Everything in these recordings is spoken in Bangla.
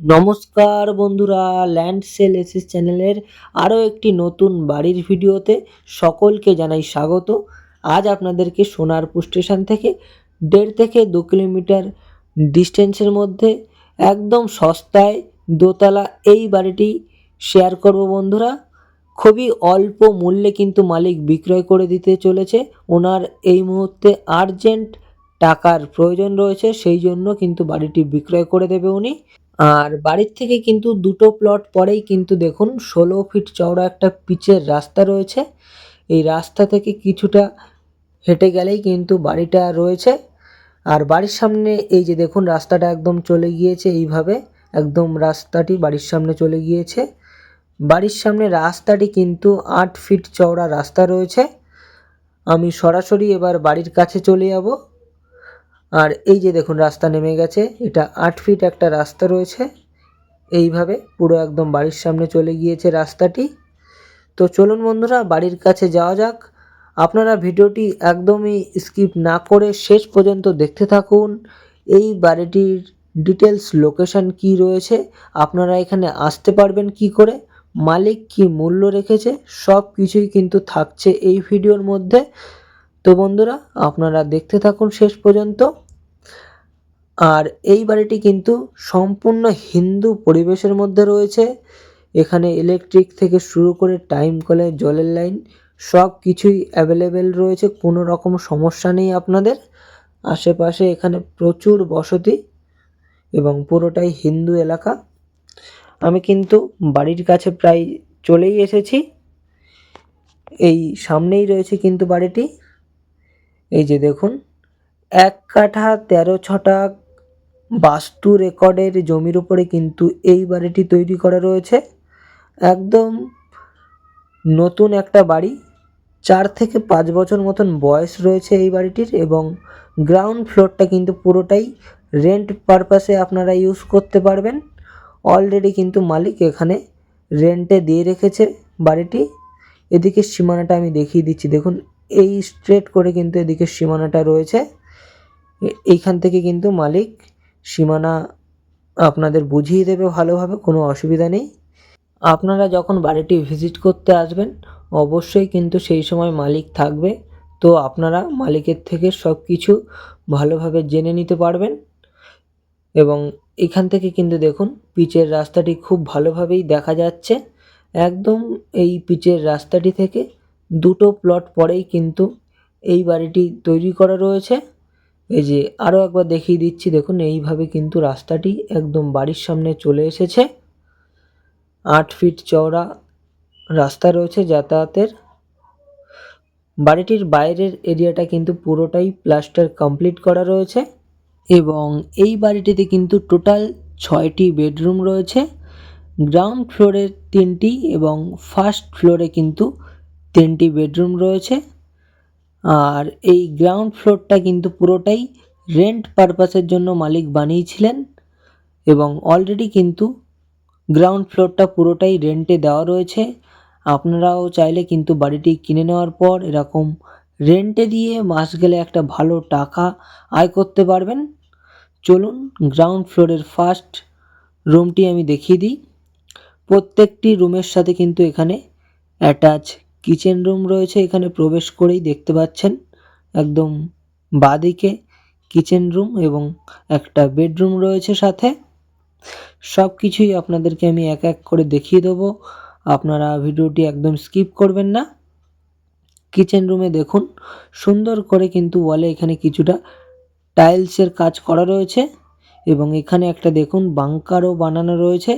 নমস্কার বন্ধুরা ল্যান্ড সেল এসএস চ্যানেলের আরও একটি নতুন বাড়ির ভিডিওতে সকলকে জানাই স্বাগত। আজ আপনাদেরকে সোনারপুর স্টেশন থেকে দেড় থেকে দু কিলোমিটার ডিস্টেন্সের মধ্যে একদম সস্তায় দোতলা এই বাড়িটি শেয়ার করব বন্ধুরা। খুবই অল্প মূল্যে কিন্তু মালিক বিক্রয় করে দিতে চলেছে। ওনার এই মুহূর্তে আর্জেন্ট টাকার প্রয়োজন রয়েছে, সেই জন্য কিন্তু বাড়িটি বিক্রয় করে দেবে উনি। আর বাড়ির থেকে কিন্তু দুটো প্লট পরেই কিন্তু দেখুন ষোলো ফিট চওড়া একটা পিচের রাস্তা রয়েছে। এই রাস্তা থেকে কিছুটা হেঁটে গেলেই কিন্তু বাড়িটা রয়েছে। আর বাড়ির সামনে এই যে দেখুন রাস্তাটা একদম চলে গিয়েছে এইভাবে, একদম রাস্তাটি বাড়ির সামনে চলে গিয়েছে। বাড়ির সামনে রাস্তাটি কিন্তু আট ফিট চওড়া রাস্তা রয়েছে। আমি সরাসরি এবার বাড়ির কাছে চলে যাব। আর এই যে দেখুন, রাস্তা নেমে গেছে। এটা আট ফিট একটা রাস্তা রয়েছে। এইভাবে পুরো একদম বাড়ির সামনে চলে গিয়েছে রাস্তাটি। তো চলুন বন্ধুরা, বাড়ির কাছে যাওয়া যাক। আপনারা ভিডিওটি একদমই স্কিপ না করে শেষ পর্যন্ত দেখতে থাকুন। এই বাড়িটির ডিটেলস, লোকেশন কি রয়েছে, আপনারা এখানে আসতে পারবেন কি করে, মালিক কি মূল্য রেখেছে, সব কিছুই কিন্তু থাকছে এই ভিডিওর মধ্যে। তো বন্ধুরা, আপনারা দেখতে থাকুন শেষ পর্যন্ত। আর এই বাড়িটি কিন্তু সম্পূর্ণ হিন্দু পরিবেশের মধ্যে রয়েছে। এখানে ইলেকট্রিক থেকে শুরু করে টাইম কলে, জলের লাইন সব কিছুই অ্যাভেলেবেল রয়েছে। কোনো রকম সমস্যা নেই আপনাদের। আশেপাশে এখানে প্রচুর বসতি এবং পুরোটাই হিন্দু এলাকা। আমি কিন্তু বাড়ির কাছে প্রায় চলেই এসেছি। এই সামনেই রয়েছে কিন্তু বাড়িটি। এই যে দেখুন, এক কাঠা তেরো ছটা বাস্তু রেকর্ডের জমির উপরে কিন্তু এই বাড়িটি তৈরি করা রয়েছে। একদম নতুন একটা বাড়ি। চার থেকে পাঁচ বছর মতন বয়স রয়েছে এই বাড়িটির এবং গ্রাউন্ড ফ্লোরটা কিন্তু পুরোটাই রেন্ট পারপাসে আপনারা ইউজ করতে পারবেন। অলরেডি কিন্তু মালিক এখানে রেন্টে দিয়ে রেখেছে বাড়িটি। এদিকে সীমানাটা আমি দেখিয়ে দিচ্ছি। দেখুন, এই স্ট্রেট করে কিন্তু এদিকে সীমানাটা রয়েছে। এইখান থেকে কিন্তু মালিক সীমানা আপনাদের বুঝিয়ে দেবে ভালোভাবে, কোনো অসুবিধা নেই। আপনারা যখন বাড়িটি ভিজিট করতে আসবেন, অবশ্যই কিন্তু সেই সময় মালিক থাকবে। তো আপনারা মালিকের থেকে সব কিছু ভালোভাবে জেনে নিতে পারবেন। এবং এখান থেকে কিন্তু দেখুন, পিচের রাস্তাটি খুব ভালোভাবেই দেখা যাচ্ছে। একদম এই পিচের রাস্তাটি থেকে দুটো প্লট পরেই কিন্তু এই বাড়িটি তৈরি করা রয়েছে। এই যে আরও একবার দেখিয়ে দিচ্ছি, দেখুন, এইভাবে কিন্তু রাস্তাটি একদম বাড়ির সামনে চলে এসেছে। আট ফিট চওড়া রাস্তা রয়েছে যাতায়াতের। বাড়িটির বাইরের এরিয়াটা কিন্তু পুরোটাই প্লাস্টার কমপ্লিট করা রয়েছে এবং এই বাড়িটিতে কিন্তু টোটাল ছয়টি বেডরুম রয়েছে। গ্রাউন্ড ফ্লোরে তিনটি এবং ফার্স্ট ফ্লোরে কিন্তু তিনটি বেডরুম রয়েছে। আর এই গ্রাউন্ড ফ্লোরটা কিন্তু পুরোটাই রেন্ট পারপাসের জন্য মালিক বানিয়েছিলেন এবং অলরেডি কিন্তু গ্রাউন্ড ফ্লোরটা পুরোটাই রেন্টে দেওয়া রয়েছে। আপনারাও চাইলে কিন্তু বাড়িটি কিনে নেওয়ার পর এরকম রেন্টে দিয়ে মাস গেলে একটা ভালো টাকা আয় করতে পারবেন। চলুন গ্রাউন্ড ফ্লোরের ফার্স্ট রুমটি আমি দেখিয়ে দিই। প্রত্যেকটি রুমের সাথে কিন্তু এখানে অ্যাটাচ কিচেন রুম রয়েছে, এখানে প্রবেশ করেই দেখতে পাচ্ছেন একদম বাঁদিকে কিচেন রুম এবং একটা বেডরুম রয়েছে সাথে। সব কিছুই আপনাদেরকে আমি এক এক করে দেখিয়ে দেবো। আপনারা ভিডিওটি একদম স্কিপ করবেন না। কিচেন রুমে দেখুন, সুন্দর করে কিন্তু ওয়ালে এখানে কিছুটা টাইলসের কাজ করা রয়েছে এবং এখানে একটা দেখুন বাংকারও বানানো রয়েছে,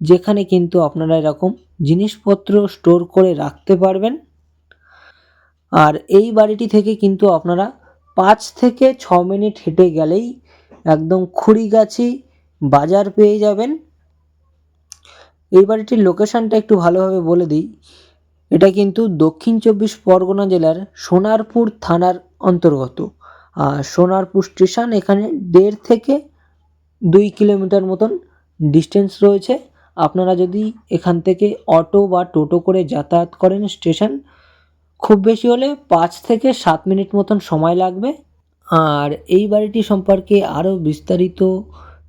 যেখানে কিন্তু আপনারা এরকম জিনিসপত্র স্টোর করে রাখতে পারবেন। আর এই বাড়িটি থেকে কিন্তু আপনারা পাঁচ থেকে ছ মিনিট হেঁটে গেলেই একদম খুঁড়িগাছি বাজার পেয়ে যাবেন। এই বাড়িটির লোকেশানটা একটু ভালোভাবে বলে দিই। এটা কিন্তু দক্ষিণ চব্বিশ পরগনা জেলার সোনারপুর থানার অন্তর্গত। আর সোনারপুর স্টেশন এখানে দেড় থেকে দুই কিলোমিটার মতন ডিস্টেন্স রয়েছে। আপনারা যদি এখান থেকে অটো বা টোটো করে যাতায়াত করেন স্টেশন, খুব বেশি হলে পাঁচ থেকে সাত মিনিট মতন সময় লাগবে। আর এই বাড়িটি সম্পর্কে আরও বিস্তারিত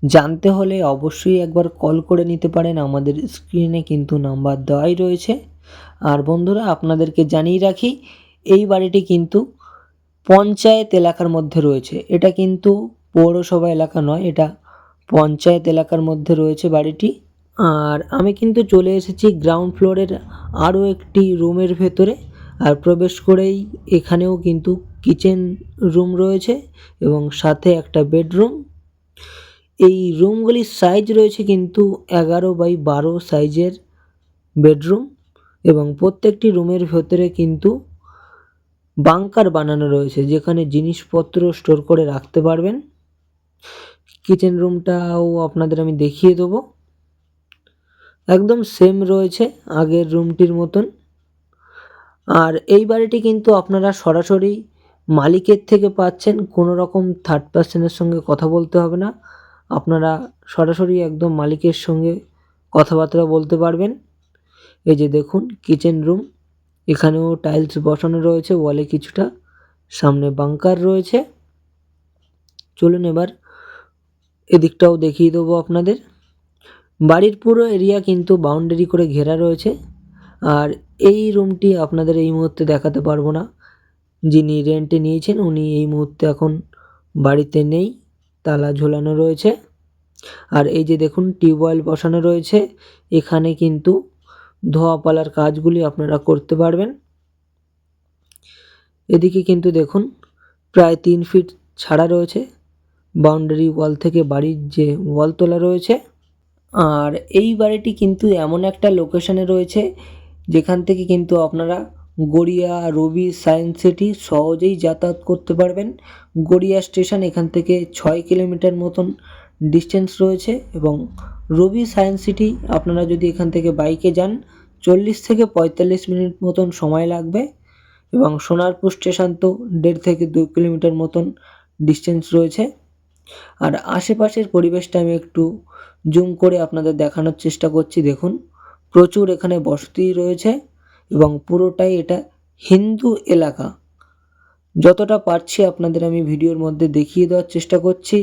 জানতে হলে অবশ্যই একবার কল করে নিতে পারেন। আমাদের স্ক্রিনে কিন্তু নাম্বার দেওয়াই রয়েছে। আর বন্ধুরা, আপনাদেরকে জানিয়ে রাখি, এই বাড়িটি কিন্তু পঞ্চায়েত এলাকার মধ্যে রয়েছে। এটা কিন্তু পৌরসভা এলাকা নয়, এটা পঞ্চায়েত এলাকার মধ্যে রয়েছে বাড়িটি। আর আমি কিন্তু চলে এসেছি গ্রাউন্ড ফ্লোরের আরও একটি রুমের ভেতরে। আর প্রবেশ করেই এখানেও কিন্তু কিচেন রুম রয়েছে এবং সাথে একটা বেডরুম এই রুমগুলির সাইজ রয়েছে কিন্তু এগারো বাই বারো সাইজের বেডরুম এবং প্রত্যেকটি রুমের ভেতরে কিন্তু বাংকার বানানো রয়েছে যেখানে জিনিসপত্র স্টোর করে রাখতে পারবেন। কিচেন রুমটাও আপনাদের আমি দেখিয়ে দেবো। একদম সেম রয়েছে আগের রুমটির মতন। আর এই বাড়িটি কিন্তু আপনারা সরাসরি মালিকের থেকে পাচ্ছেন, কোনো রকম থার্ড পার্সনের সঙ্গে কথা বলতে হবে না। আপনারা সরাসরি একদম মালিকের সঙ্গে কথাবার্তা বলতে পারবেন। এই যে দেখুন কিচেন রুম এখানেও টাইলস বসানো রয়েছে ওয়ালে কিছুটা, সামনে বাংকার রয়েছে। চলুন এবার এদিকটাও দেখিয়ে দেবো আপনাদের। বাড়ির পুরো এরিয়া কিন্তু বাউন্ডারি করে ঘেরা রয়েছে। আর এই রুমটি আপনাদের এই মুহূর্তে দেখাতে পারব না। যিনি রেন্টে নিয়েছেন, উনি এই মুহূর্তে এখন বাড়িতে নেই, তালা ঝোলানো রয়েছে। আর এই যে দেখুন টিউবওয়েল বসানো রয়েছে। এখানে কিন্তু ধোয়া পালার কাজগুলি আপনারা করতে পারবেন। এদিকে কিন্তু দেখুন, প্রায় তিন ফিট ছাড়া রয়েছে। বাউন্ডারি ওয়াল থেকে বাড়ির যে ওয়াল তোলা রয়েছে। আর এই বাড়িটি কিন্তু এমন একটা লোকেশনে রয়েছে, যেখান থেকে কিন্তু আপনারা গড়িয়া, রবি, সায়েন্স সিটি সহজেই যাতায়াত করতে পারবেন। গড়িয়া স্টেশন এখান থেকে ছয় কিলোমিটার মতন ডিস্টেন্স রয়েছে এবং রবি সায়েন্স সিটি আপনারা যদি এখান থেকে বাইকে যান, চল্লিশ থেকে পঁয়তাল্লিশ মিনিট মতন সময় লাগবে এবং সোনারপুর স্টেশন তো দেড় থেকে দু কিলোমিটার মতন ডিস্টেন্স রয়েছে। আর আশেপাশের পরিবেশটা আমি একটু জুম করে আপনাদের দেখানোর চেষ্টা করছি। দেখুন, প্রচুর এখানে বসতি রয়েছে এবং পুরোটাই এটা হিন্দু এলাকা। যতটা পারছি আপনাদের আমি ভিডিওর মধ্যে দেখিয়ে দেওয়ার চেষ্টা করছি।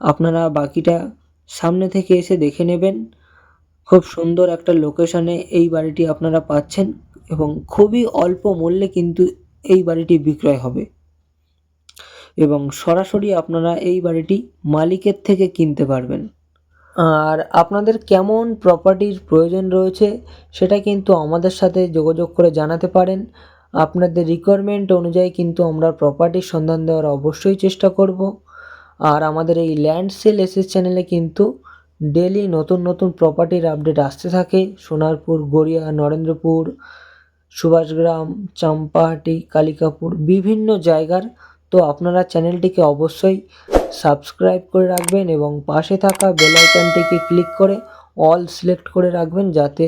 আপনারা বাকিটা সামনে থেকে এসে দেখে নেবেন। খুব সুন্দর একটা লোকেশনে এই বাড়িটি আপনারা পাচ্ছেন এবং খুবই অল্প মূল্যে কিন্তু এই বাড়িটি বিক্রয় হবে। এবং সরাসরি আপনারা এই বাড়িটি মালিকের থেকে কিনতে পারবেন। আর আপনাদের কেমন প্রপার্টির প্রয়োজন রয়েছে, সেটা কিন্তু আমাদের সাথে যোগাযোগ করে জানাতে পারেন। আপনাদের রিকোয়ারমেন্ট অনুযায়ী কিন্তু আমরা প্রপার্টির সন্ধান দেওয়ার অবশ্যই চেষ্টা করব। আর আমাদের এই ল্যান্ড সেল এসএস চ্যানেলে কিন্তু ডেলি নতুন নতুন প্রপার্টির আপডেট আসতে থাকে। সোনারপুর, গড়িয়া, নরেন্দ্রপুর, সুভাষগ্রাম, চম্পাহাটি, কালিকাপুর, বিভিন্ন জায়গার তো আপনারা চ্যানেলটিকে অবশ্যই সাবস্ক্রাইব করে রাখবেন এবং পাশে থাকা বেল আইকনটিকে ক্লিক করে অল সিলেক্ট করে রাখবেন যাতে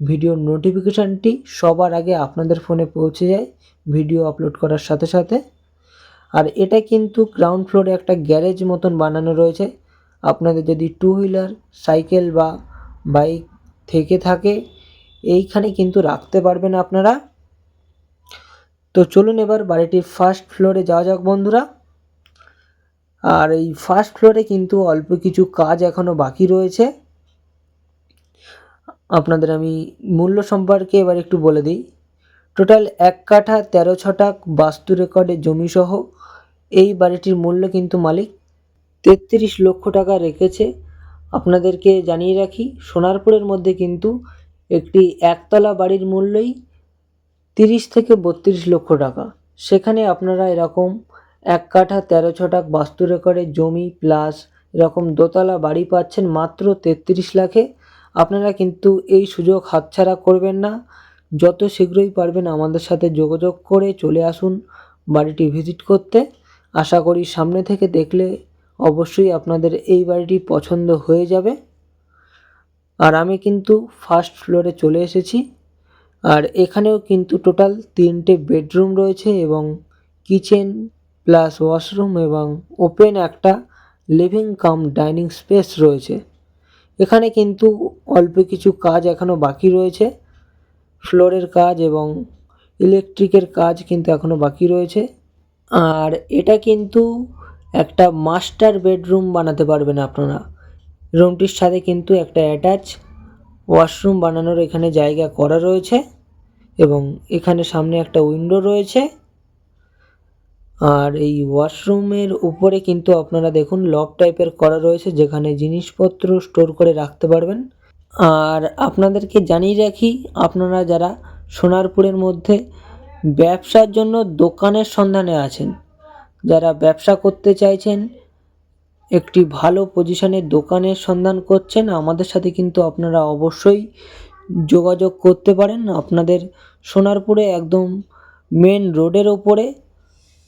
ভিডিওর নোটিফিকেশানটি সবার আগে আপনাদের ফোনে পৌঁছে যায় ভিডিও আপলোড করার সাথে সাথে। আর এটা কিন্তু গ্রাউন্ড ফ্লোরে একটা গ্যারেজ মতন বানানো রয়েছে। আপনাদের যদি টু হুইলার সাইকেল বা বাইক থেকে থাকে, এইখানে কিন্তু রাখতে পারবেন আপনারা। তো চলুন এবার বাড়িটির ফার্স্ট ফ্লোরে যাওয়া যাক বন্ধুরা। আর এই ফার্স্ট ফ্লোরে কিন্তু অল্প কিছু কাজ এখনও বাকি রয়েছে। আপনাদের আমি মূল্য সম্পর্কে এবার একটু বলে দিই। টোটাল এক কাঠা তেরো ছটাক বাস্তু রেকর্ডে জমিসহ এই বাড়িটির মূল্য কিন্তু মালিক তেত্রিশ লক্ষ টাকা রেখেছে। আপনাদেরকে জানিয়ে রাখি, সোনারপুরের মধ্যে কিন্তু একটি একতলা বাড়ির মূল্যই তিরিশ থেকে বত্রিশ লক্ষ টাকা। সেখানে আপনারা এরকম এক কাঠা তেরো ছটাক বাস্তু রেকর্ডের জমি প্লাস এরকম দোতলা বাড়ি পাচ্ছেন মাত্র তেত্রিশ লাখে। আপনারা কিন্তু এই সুযোগ হাতছাড়া করবেন না। যত শীঘ্রই পারবেন আমাদের সাথে যোগাযোগ করে চলে আসুন বাড়িটি ভিজিট করতে। আশা করি সামনে থেকে দেখলে অবশ্যই আপনাদের এই বাড়িটি পছন্দ হয়ে যাবে। আর আমি কিন্তু ফার্স্ট ফ্লোরে চলে এসেছি। আর এখানেও কিন্তু টোটাল তিনটে বেডরুম রয়েছে এবং কিচেন প্লাস ওয়াশরুম এবং ওপেন একটা লিভিং কাম ডাইনিং স্পেস রয়েছে। এখানে কিন্তু অল্প কিছু কাজ এখনও বাকি রয়েছে। ফ্লোরের কাজ এবং ইলেকট্রিকের কাজ কিন্তু এখনও বাকি রয়েছে। আর এটা কিন্তু একটা মাস্টার বেডরুম বানাতে পারবেন আপনারা। রুমটির সাথে কিন্তু একটা অ্যাটাচ ওয়াশরুম বানানোর এখানে জায়গা করা রয়েছে এবং এখানে সামনে একটা উইন্ডো রয়েছে। আর এই ওয়াশরুমের উপরে কিন্তু আপনারা দেখুন লক টাইপের করা রয়েছে যেখানে জিনিসপত্র স্টোর করে রাখতে পারবেন। আর আপনাদেরকে জানিয়ে রাখি, আপনারা যারা সোনারপুরের মধ্যে ব্যবসার জন্য দোকানের সন্ধানে আছেন, যারা ব্যবসা করতে চাইছেন একটি ভালো পজিশনের দোকানের সন্ধান করছেন। আমাদের সাথে কিন্তু আপনারা অবশ্যই যোগাযোগ করতে পারেন। আপনাদের সোনারপুরে একদম মেন রোডের ওপরে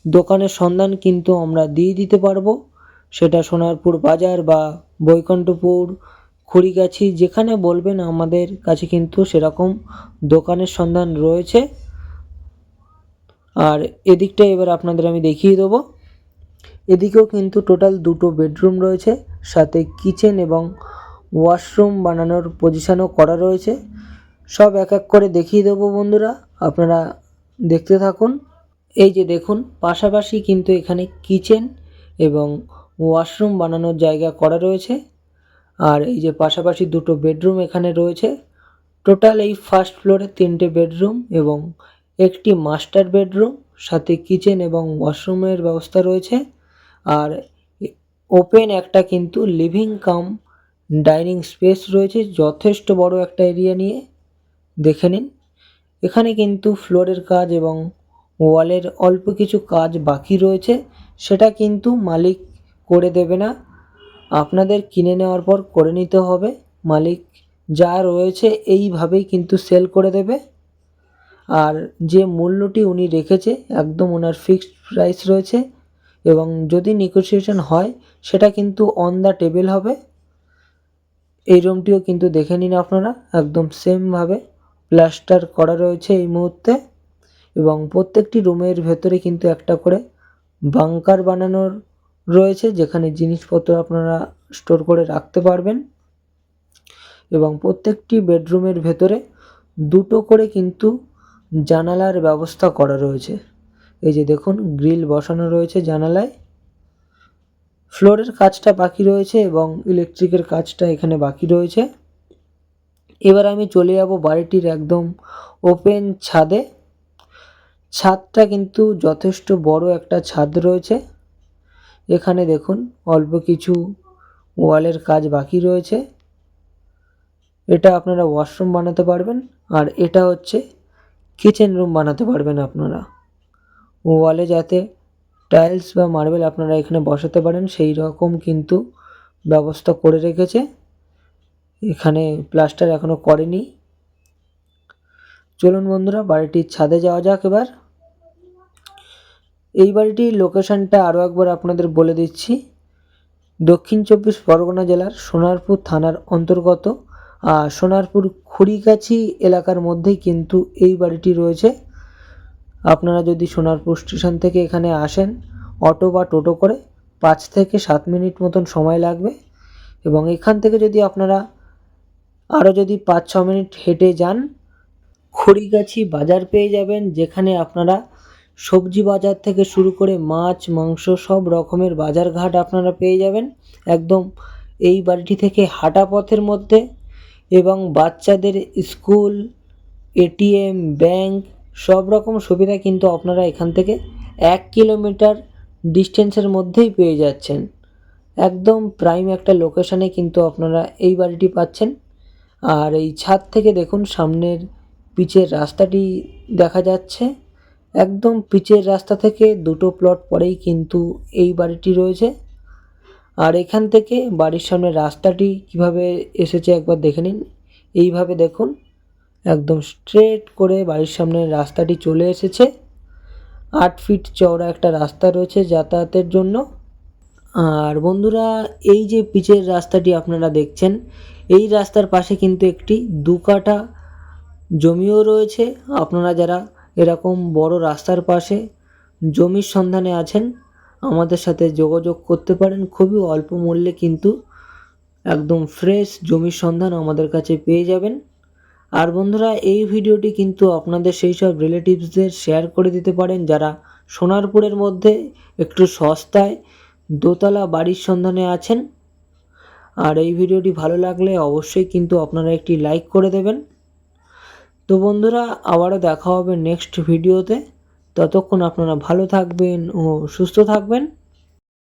দোকানের সন্ধান কিন্তু আমরা দিয়ে দিতে পারব। সেটা সোনারপুর বাজার বা বৈকুণ্ঠপুর, খড়িগাছি, যেখানে বলবেন আমাদের কাছে কিন্তু সেরকম দোকানের সন্ধান রয়েছে। আর এদিকটা এবার আপনাদের আমি দেখিয়ে দেবো। এদিকেও কিন্তু টোটাল দুটো বেডরুম রয়েছে, সাথে কিচেন এবং ওয়াশরুম বানানোর পজিশনও করা রয়েছে। সব এক এক করে দেখিয়ে দেবো বন্ধুরা, আপনারা দেখতে থাকুন। এই যে দেখুন, পাশাপাশি কিন্তু এখানে কিচেন এবং ওয়াশরুম বানানোর জায়গা করা রয়েছে। আর এই যে পাশাপাশি দুটো বেডরুম এখানে রয়েছে। টোটাল এই ফার্স্ট ফ্লোরে তিনটে বেডরুম এবং একটি মাস্টার বেডরুম, সাথে কিচেন এবং ওয়াশরুমের ব্যবস্থা রয়েছে। আর ওপেন একটা কিন্তু লিভিং কাম ডাইনিং স্পেস রয়েছে, যথেষ্ট বড় একটা এরিয়া নিয়ে দেখে নিন। এখানে কিন্তু ফ্লোরের কাজ এবং ওয়ালের অল্প কিছু কাজ বাকি রয়েছে, সেটা কিন্তু মালিক করে দেবে না। আপনাদের কিনে নেওয়ার পর করে নিতে হবে, মালিক যা রয়েছে এইভাবেই কিন্তু সেল করে দেবে। আর যে মূল্যটি উনি রেখেছে, একদম ওনার ফিক্সড প্রাইস রয়েছে এবং যদি নেগোসিয়েশন হয়, সেটা কিন্তু অন দ্য টেবিল হবে। এই রুমটিও কিন্তু দেখে নিন আপনারা, একদম সেমভাবে প্লাস্টার করা রয়েছে এই মুহূর্তে। এবং প্রত্যেকটি রুমের ভেতরে কিন্তু একটা করে বাংকার বানানোর রয়েছে, যেখানে জিনিসপত্র আপনারা স্টোর করে রাখতে পারবেন। এবং প্রত্যেকটি বেডরুমের ভেতরে দুটো করে কিন্তু জানালার ব্যবস্থা করা রয়েছে। এই যে দেখুন, গ্রিল বসানো রয়েছে জানালায়। ফ্লোরের কাজটা বাকি রয়েছে এবং ইলেকট্রিকের কাজটা এখানে বাকি রয়েছে। এবার আমি চলে যাব বাড়িটির একদম ওপেন ছাদে। ছাদটা কিন্তু যথেষ্ট বড় একটা ছাদ রয়েছে। এখানে দেখুন, অল্প কিছু ওয়ালের কাজ বাকি রয়েছে। এটা আপনারা ওয়াশরুম বানাতে পারবেন, আর এটা হচ্ছে কিচেন রুম বানাতে পারবেন আপনারা। ওয়ালে যাতে টাইলস বা মার্বেল আপনারা এখানে বসাতে পারেন, সেই রকম কিন্তু ব্যবস্থা করে রেখেছে। এখানে প্লাস্টার এখনও করেনি। চলুন বন্ধুরা, বাড়িটির ছাদে যাওয়া যাক এবার। এই বাড়িটির লোকেশানটা আরও একবার আপনাদের বলে দিচ্ছি। দক্ষিণ চব্বিশ পরগনা জেলার সোনারপুর থানার অন্তর্গত সোনারপুর খুড়িগাছি এলাকার মধ্যেই কিন্তু এই বাড়িটি রয়েছে। আপনারা যদি সোনারপুর স্টেশন থেকে এখানে আসেন, অটো বা টোটো করে পাঁচ থেকে সাত মিনিট মতন সময় লাগবে এবং এখান থেকে যদি আপনারা আরও যদি পাঁচ, ছ মিনিট হেঁটে যান, খড়িগাছি বাজার পেয়ে যাবেন, যেখানে আপনারা সবজি বাজার থেকে শুরু করে মাছ, মাংস সব রকমের বাজারঘাট আপনারা পেয়ে যাবেন। একদম এই বাড়িটি থেকে হাঁটা পথের মধ্যে এবং বাচ্চাদের স্কুল, এটিএম, ব্যাংক সব রকম সুবিধা কিন্তু আপনারা এখান থেকে এক কিলোমিটার ডিস্টেন্সের মধ্যেই পেয়ে যাচ্ছেন। একদম প্রাইম একটা লোকেশানে কিন্তু আপনারা এই বাড়িটি পাচ্ছেন। আর এই ছাদ থেকে দেখুন, সামনের পিচের রাস্তাটি দেখা যাচ্ছে। একদম পিচের রাস্তা থেকে দুটো প্লট পরেই কিন্তু এই বাড়িটি রয়েছে। আর এখান থেকে বাড়ির সামনে রাস্তাটি কীভাবে এসেছে একবার দেখে নিন। এইভাবে দেখুন একদম স্ট্রেট করে বাড়ির সামনে রাস্তাটি চলে এসেছে। আট ফিট চওড়া একটা রাস্তা রয়েছে যাতায়াতের জন্য। আর বন্ধুরা, এই যে পিচের রাস্তাটি আপনারা দেখছেন, এই রাস্তার পাশে কিন্তু একটি দু কাঠা জমিও রয়েছে। আপনারা যারা এরকম বড় রাস্তার পাশে জমির সন্ধানে আছেন, আমাদের সাথে যোগাযোগ করতে পারেন। খুবই অল্প মূল্যে কিন্তু একদম ফ্রেশ জমির সন্ধান আমাদের কাছে পেয়ে যাবেন। আর বন্ধুরা, এই ভিডিওটি কিন্তু আপনাদের সেই সব রিলেটিভসদের শেয়ার করে দিতে পারেন যারা সোনারপুরের মধ্যে একটু সস্তায় দোতলা বাড়ির সন্ধানে আছেন। আর এই ভিডিওটি ভালো লাগলে অবশ্যই কিন্তু আপনারা একটি লাইক করে দেবেন। তো বন্ধুরা, আবারও দেখা হবে নেক্সট ভিডিওতে। ততক্ষণ আপনারা ভালো থাকবেন ও সুস্থ থাকবেন।